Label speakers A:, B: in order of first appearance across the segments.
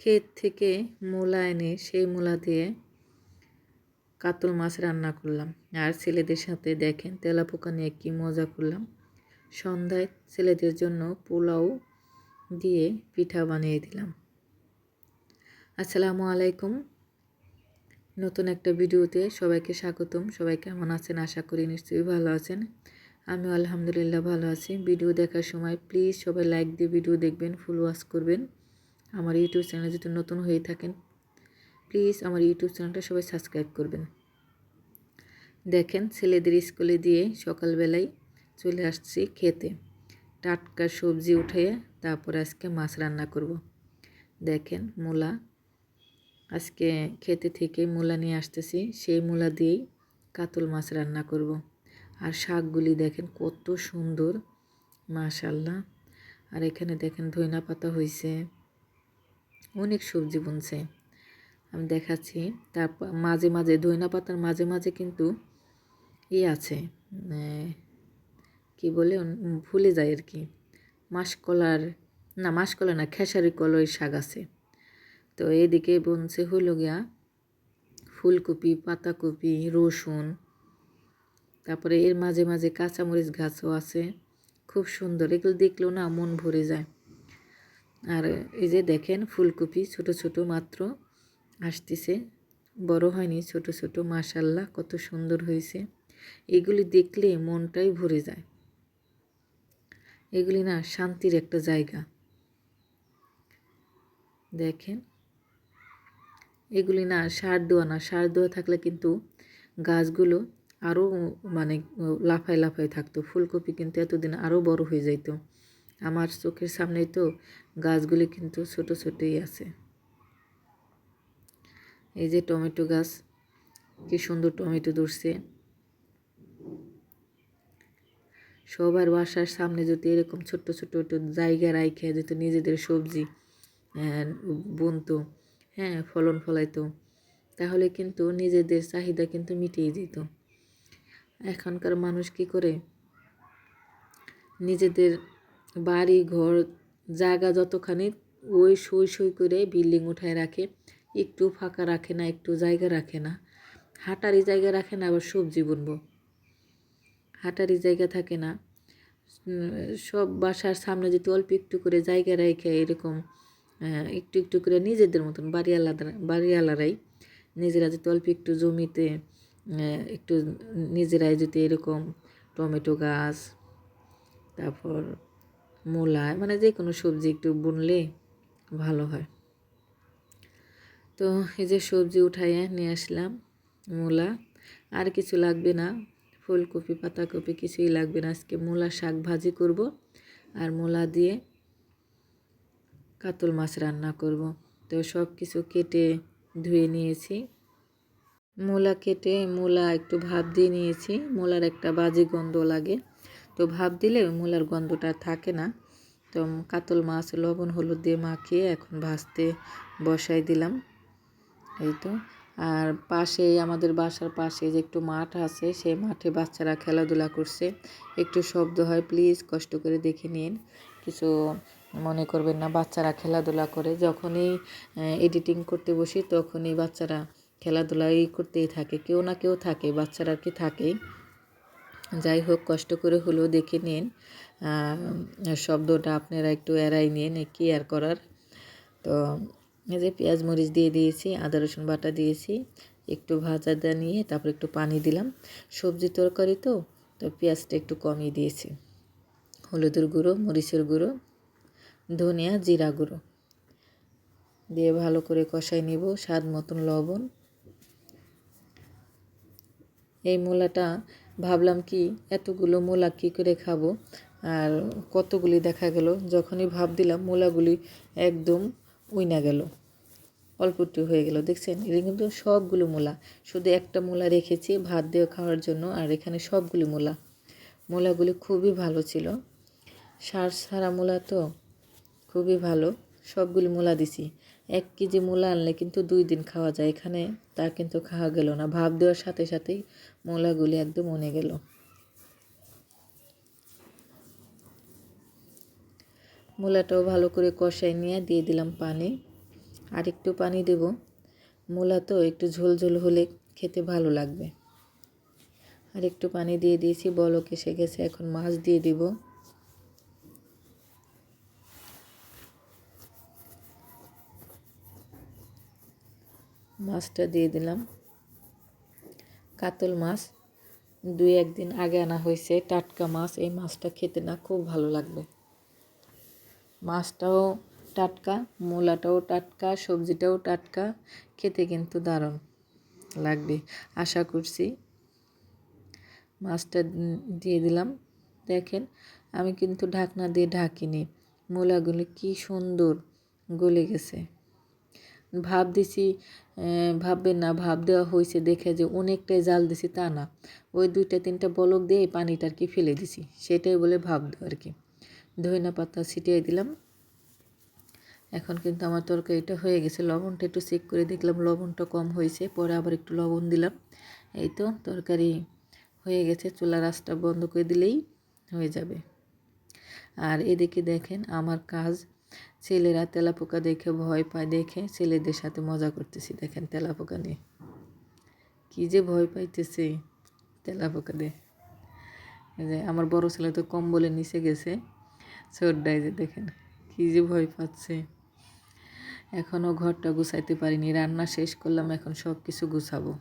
A: ক্ষেত থেকে মূলা এনে সেই মূলা দিয়ে কাতল মাছ রান্না করলাম। আর ছেলেদের সাথে দেখেন তেলাপোকা নিয়ে কী মজা করলাম। সন্ধ্যায় ছেলেদের জন্য পোলাও দিয়ে পিঠা বানিয়ে দিলাম। আসসালামু আলাইকুম। নতুন একটা ভিডিওতে সবাইকে স্বাগতম। সবাই কেমন আছেন? আশা করি নিশ্চয়ই ভালো আছেন। আমি আলহামদুলিল্লাহ ভালো আছি। ভিডিও দেখার সময় প্লিজ সবাই লাইক দিয়ে ভিডিও দেখবেন ফুল ওয়াশ করবেন। আমার ইউটিউব চ্যানেল যদি নতুন হয়ে থাকেন প্লিজ আমার ইউটিউব চ্যানেলটা সবাই সাবস্ক্রাইব করবেন। দেখেন ছেলেদের স্কুলে দিয়ে সকালবেলায় চলে আসছি খেতে। টাটকা সবজি উঠে তারপর আজকে মাছ রান্না করব। দেখেন মূলা। আজকে খেতে থেকে মূলা নিয়ে আসতেছি, সেই মূলা দিয়েই কাতল মাছ রান্না করব। আর শাকগুলি দেখেন কত সুন্দর মাশাল্লাহ আর এখানে দেখেন ধইনা পাতা হয়েছে অনেক সবজি বুনছে। আমি দেখাচ্ছি। তারপর মাঝে মাঝে ধইনা পাতার মাঝে মাঝে কিন্তু ই আছে। কি বলে? ভুলে যায় আর কি। মাসকলার, না, মাসকলা না, খেসারি কলই শাক আছে। তো এদিকে বুনছে হলো গিয়া ফুলকপি, পাতাকপি, রসুন। তারপরে এর মাঝে মাঝে কাঁচামরিচ গাছও আছে। খুব সুন্দর। এগুলো দেখলেও না মন ভরে যায়। আর এই যে দেখেন ফুলকপি ছোট ছোট মাত্র আসতেছে। বড় হয়নি, ছোট ছোট মাশাল্লাহ কত সুন্দর হয়েছে। এগুলি দেখলে মনটাই ভরে যায়। এগুলি না শান্তির একটা জায়গা। দেখেন, এগুলি না সার দেওয়া না, সার দেওয়া থাকলে কিন্তু গাছগুলো আরও মানে লাফায় লাফায় থাকতো। ফুলকপি কিন্তু এতদিন আরও বড় হয়ে যাইতো। আমার চোখের সামনেই তো গাছগুলি কিন্তু ছোট ছোটই আছে। এই যে টমেটো গাছ, কি সুন্দর টমেটো ধরছে। সবার বাসার সামনে যদি এরকম ছোট্ট একটু জায়গা রাইখে যেত নিজেদের সবজি বুনতো হ্যাঁ ফলন ফলাইতো, তাহলে কিন্তু নিজেদের চাহিদা কিন্তু মিটিয়ে যেত। এখনকার মানুষ কি করে? নিজেদের বাড়ি, ঘর জায়গা যতখানি, ওই সই সই করে বিল্ডিং উঠায় রাখে। একটু ফাঁকা রাখে না, একটু জায়গা রাখে না। হাঁটারি জায়গা রাখে না, আবার সবজি বুনবো। হাঁটারি জায়গা থাকে না। সব বাসার সামনে যদি অল্প একটু করে জায়গা রেখে এরকম একটু একটু করে নিজেদের মতন বাড়ি আলাদা বাড়ি আলাদাই নিজেরা যদি অল্প একটু জমিতে একটু নিজেরাই যদি এরকম টমেটো গাছ, তারপর মূলা মানে যে কোনো সবজি একটু বুনলে ভালো হয়। তো এই যে সবজি উঠাইয়া নিয়ে আসলাম মূলা। আর কিছু লাগবে না, ফুলকপি, পাতাকপি কিছুই লাগবে না। আজকে মূলা শাক ভাজি করব আর মূলা দিয়ে কাতল মাছ রান্না করব। তো সব কিছু কেটে ধুয়ে নিয়েছি। মূলা কেটে মূলা একটু ভাপ দিয়ে নিয়েছি। মূলার একটা বাজে গন্ধ লাগে। তো ভাব দিলে মূলার গন্ধটা থাকে না। তো কাতল মাছ, লবণ, হলুদ দিয়ে মাখিয়ে এখন ভাজতে বসাই দিলাম। এই তো। আর পাশে, আমাদের বাসার পাশে যে একটু মাঠ আছে, সেই মাঠে বাচ্চারা খেলাধুলা করছে। একটু শব্দ হয়, প্লিজ কষ্ট করে দেখে নিন। কিছু মনে করবেন না, বাচ্চারা খেলাধুলা করে। যখনই এডিটিং করতে বসি, তখনই বাচ্চারা খেলাধুলাই করতেই থাকে। কেউ না কেউ থাকে, বাচ্চারা কি থাকেই। যাই হোক কষ্ট করে হলেও দেখে নিন। শব্দটা আপনারা একটু এড়াই নিন কি আর করার। তো, এই যে পেঁয়াজ মরিচ দিয়ে দিয়েছি, আদা, রসুন বাটা দিয়েছি, একটু ভাজা দা নিয়ে তারপর একটু পানি দিলাম। সবজি তরকারি তো তো পেঁয়াজটা একটু কমিয়ে দিয়েছি। হলুদের গুঁড়ো, মরিচের গুঁড়ো, ধনিয়া, জিরা গুঁড়ো। দিয়ে ভালো করে কষাই নিব স্বাদ মতন লবণ। এই মূলাটা ভাবলাম কি, এতগুলো মূলা কী করে খাব? আর কতগুলি দেখা গেল, যখনই ভাব দিলাম মূলাগুলি একদম উইনা গেল। অল্প একটু হয়ে গেল, দেখছেন? এটা কিন্তু সবগুলো মূলা, শুধু একটা মূলা রেখেছি ভাত দিয়ে খাওয়ার জন্য, আর এখানে সবগুলি মূলা। মূলাগুলি খুবই ভালো ছিল। সার সারা মূলা তো খুবই ভালো, সবগুলি মূলা দিছি। এক কেজি মূলা আনলে কিন্তু দুই দিন খাওয়া যায়। এখানে তা কিন্তু খাওয়া গেল না। ভাব দেওয়ার সাথে সাথেই মূলাগুলি একদম মনে গেল। মূলাটাও ভালো করে কষাই নিয়ে দিয়ে দিলাম পানি। আর একটু পানি দেব। মূলা তো একটু ঝোল ঝোল হলে খেতে ভালো লাগবে। আর একটু পানি দিয়ে দিয়েছি। বলক এসে গেছে। এখন মাছ দিয়ে দিব। মাছটা দিয়ে দিলাম। কাতল মাছ, দুই একদিন আগে আনা হয়েছে, টাটকা মাছ। এই মাছটা খেতে না খুব ভালো লাগবে। মাছটাও টাটকা, মূলাটাও টাটকা, সবজিটাও টাটকা, খেতে কিন্তু দারুণ লাগবে। আশা করছি মাছটা দিয়ে দিলাম। দেখেন, আমি কিন্তু ঢাকনা দিয়ে ঢাকিনি। মূলাগুলি কি সুন্দর গলে গেছে। ভাব দিছি ভাববেন না, ভাব দেওয়া হয়েছে দেখে যে অনেকটাই জাল দিছি তা না। ওই দুইটা তিনটা বলক দিয়ে পানিটা আর কি ফেলে দিছি, সেটাই বলে ভাব দেওয়া আর কি ধইনা পাতা ছিটিয়ে দিলাম। এখন কিন্তু আমার তরকারিটা হয়ে গেছে, লবণটা একটু চেক করে দেখলাম, লবণটা কম হয়েছে পরে আবার একটু লবণ দিলাম। এই তো তরকারি হয়ে গেছে চুলা রাসটা বন্ধ করে দিলেই হয়ে যাবে। আর এদিকে দেখেন আমার কাজ ছেলেরা তেলাপোকা দেখে ভয় পায়, দেখে ছেলেদের সাথে মজা করতেছি। দেখেন তেলাপোকা নিয়ে। কী যে ভয় পাইতেছে তেলাপোকা যে আমার বড় ছেলে তো কম্বলে নিচে গেছে ছোট্ডায় যে দেখেন কী যে ভয় পাচ্ছে। এখনও ঘরটা গুছাইতে পারিনি, রান্না শেষ করলাম, এখন সব কিছু গুছাবো।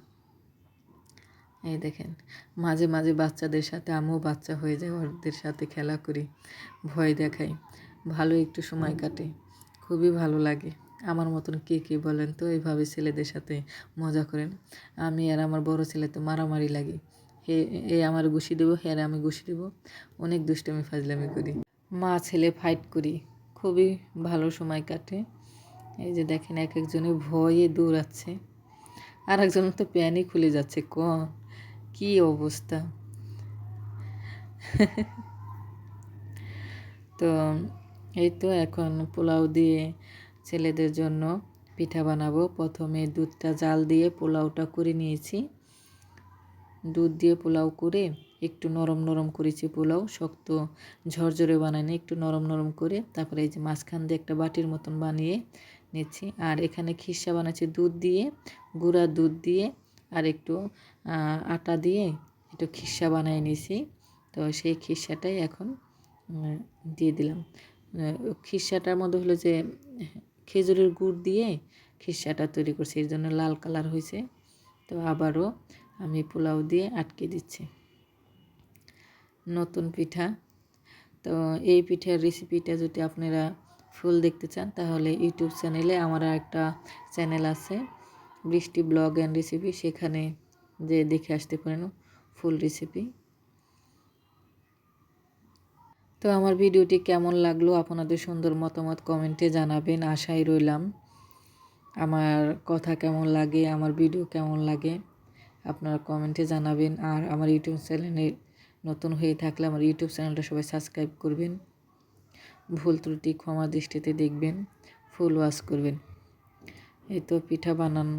A: এই দেখেন, মাঝে মাঝে বাচ্চাদের সাথে, আমিও বাচ্চা হয়ে যায় ওদের সাথে খেলা করি, ভয় দেখাই। ভালো একটু সময় কাটে। খুবই ভালো লাগে। আমার মতন কে কে বলেন তো, এইভাবে ছেলেদের সাথে মজা করেন। আমি আর আমার বড় ছেলে তো মারামারি লাগে। হে, এ আমার গুছি দেবো হ্যাঁ আমি গুছি দেবো। অনেক দুষ্টামি, ফাজলামি করি। মা, ছেলে ফাইট করি। খুবই ভালো সময় কাটে। এই যে দেখেন, এক একজনে ভয়ে দৌড়াচ্ছে। আর একজন তো প্যানই খুলে যাচ্ছে ক কি অবস্থা? তো এই তো এখন পোলাও দিয়ে ছেলেদের জন্য পিঠা বানাবো। প্রথমে দুধটা জাল দিয়ে পোলাওটা করে নিয়েছি। দুধ দিয়ে পোলাও করে একটু নরম নরম করেছি পোলাও, শক্ত ঝরঝরে বানাইনি একটু নরম নরম করে তারপরে এই যে মাঝখান দিয়ে একটা বাটির মতন বানিয়ে নিচ্ছি। আর এখানে খিসা বানাচ্ছি দুধ দিয়ে, গুঁড়া দুধ দিয়ে আর একটু আটা দিয়ে একটু খিসা বানিয়ে নিয়েছি। তো সেই খিসাটাই এখন দিয়ে দিলাম। খিসাটার মধ্যে হলো যে, খেজুরের গুড় দিয়ে খিসাটা তৈরি করছি, এর জন্য লাল কালার হয়েছে। তো আবারও আমি পোলাও দিয়ে আটকে দিচ্ছি। নতুন পিঠা। তো এই পিঠার রেসিপিটা যদি আপনারা ফুল দেখতে চান, তাহলে ইউটিউব চ্যানেলে আমার একটা চ্যানেল আছে, বৃষ্টি ব্লগ অ্যান্ড রেসিপি সেখানে যে দেখে আসতে পারেন ফুল রেসিপি তো আমার ভিডিওটি কেমন লাগল আপনাদের সুন্দর মতামত কমেন্টে জানাবেন, আশায় রইলাম। আমার কথা কেমন লাগে, আমার ভিডিও কেমন লাগে, আপনারা কমেন্টে জানাবেন। আর আমার ইউটিউব চ্যানেলে নতুন হয়ে থাকলে আমার ইউটিউব চ্যানেলটা সবাই সাবস্ক্রাইব করবেন, ভুল ত্রুটি ক্ষমা দৃষ্টিতে দেখবেন ফুল ওয়াশ করবেন। এই তো পিঠা বানান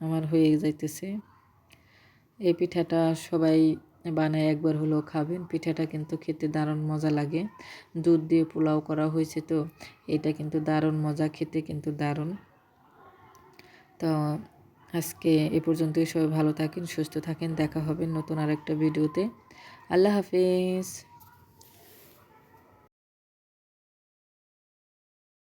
A: আমার হয়ে যাইতেছে। এই পিঠাটা সবাই বানায় একবার হলেও খাবেন। পিঠাটা কিন্তু খেতে দারুণ মজা লাগে। দুধ দিয়ে পোলাও করা হয়েছে তো, এটা কিন্তু দারুণ মজা, খেতে কিন্তু দারুণ। তো আজকে এ পর্যন্তই। সবাই ভালো থাকেন, সুস্থ থাকেন। দেখা হবে নতুন আরেকটা ভিডিওতে। আল্লাহ হাফিজ।